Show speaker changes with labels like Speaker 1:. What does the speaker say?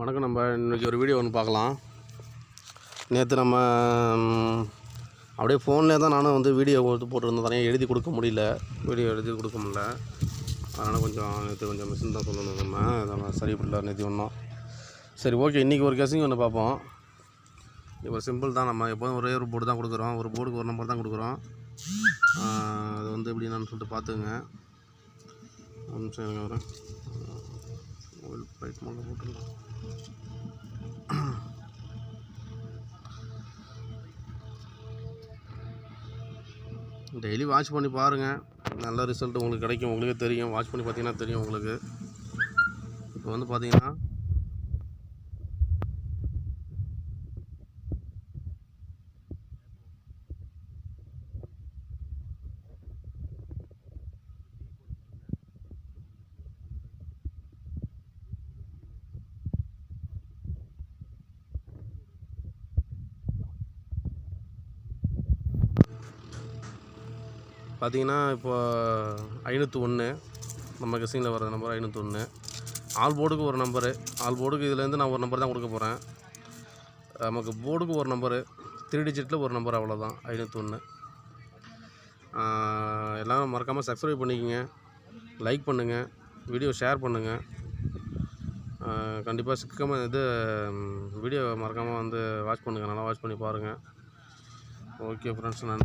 Speaker 1: வணக்கம் நம்ம இன்றைக்கி ஒரு வீடியோ ஒன்று பார்க்கலாம். நேற்று நம்ம அப்படியே ஃபோன்லேயே தான் நானும் வந்து வீடியோ கொடுத்து போட்டிருந்தேன். தனியாக எழுதி கொடுக்க முடியல. வீடியோ எழுதி கொடுக்க முடியல. அதனால் கொஞ்சம் நேற்று கொஞ்சம் மிஷின் தான் சொல்லணும் நம்ம. அதெல்லாம் சரி பண்ணல நேற்று ஒன்றும் சரி ஓகே இன்றைக்கி ஒரு கேசிங் ஒன்று பார்ப்போம். இப்போ சிம்பிள் தான். நம்ம எப்போதும் ஒரே ஒரு போர்டு தான் கொடுக்குறோம். ஒரு போர்டுக்கு ஒரு நம்பர் தான் கொடுக்குறோம். அது வந்து எப்படின்னு சொல்லிட்டு பார்த்துங்க ஒரு வரேன் மொபைல் ஃப்ளைட் மோடில் டெய்லி வாட்ச் பண்ணி பாருங்கள் நல்ல ரிசல்ட் உங்களுக்கு கிடைக்கும். உங்களுக்கே தெரியும். வாட்ச் பண்ணி பார்த்தீங்கன்னா தெரியும் உங்களுக்கு. இப்போ வந்து பார்த்தீங்கன்னா பார்த்தீங்கன்னா இப்போ ஐநூற்றி ஒன்று நம்ம கெஸிங்கில் வர நம்பர் ஐநூற்றி ஒன்று. ஆல் போர்டுக்கு ஒரு நம்பரு ஆல் போர்டுக்கு இதுலேருந்து நான் ஒரு நம்பர் தான் கொடுக்க போகிறேன் நமக்கு போர்டுக்கு ஒரு நம்பரு த்ரீ டிஜிட்டில் ஒரு நம்பர் அவ்வளோதான் ஐநூற்றி ஒன்று. எல்லாம் மறக்காமல் சப்ஸ்கிரைப் பண்ணிக்கோங்க. லைக் பண்ணுங்கள் வீடியோ ஷேர் பண்ணுங்கள் கண்டிப்பாக சிக்காமல் இது வீடியோ மறக்காமல் வந்து வாட்ச் பண்ணுங்கள் நல்லா வாட்ச் பண்ணி பாருங்கள் ஓகே ஃப்ரெண்ட்ஸ் நான்